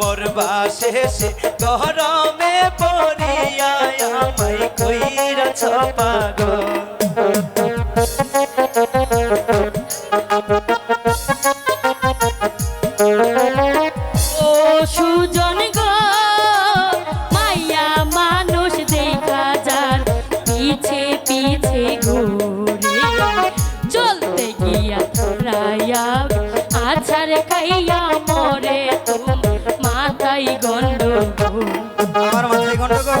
মরবা শেষে গরমে পড়িয়া আমায় কইরাছ পাগল। ও সুজন গো মাইয়া মানুষ আছাড় খাইয়া মরে মাথায় গন্ডগোল। আমার মাথায় গন্ডগোল?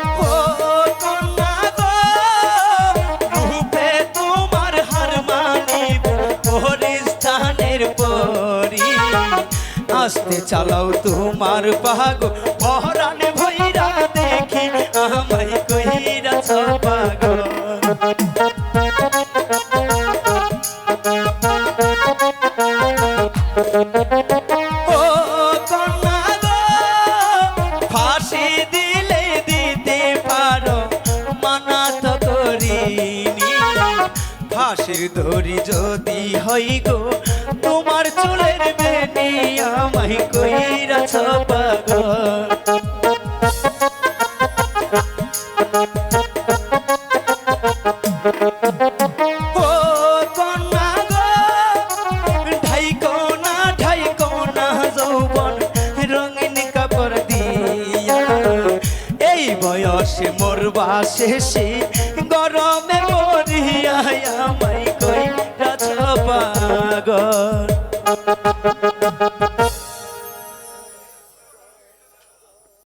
পরিস্থানের পরি। আসতে চালাও তোমার পাগ পহরানে ভৈরা দেখি আমায় কইরা পাগল ও ফাঁসির দড়ি যদি হই গো, তোমার চুলের বেনি আমায় কইরাছ পাগল ও কন্যা গো, ঢাইকো না ঢাইকো না যৌবন, রঙিন কাপড় দিয়া। এই বয়সে মরবা শেষে গরমে মরিয়া আমায় কই রাছ পাগল।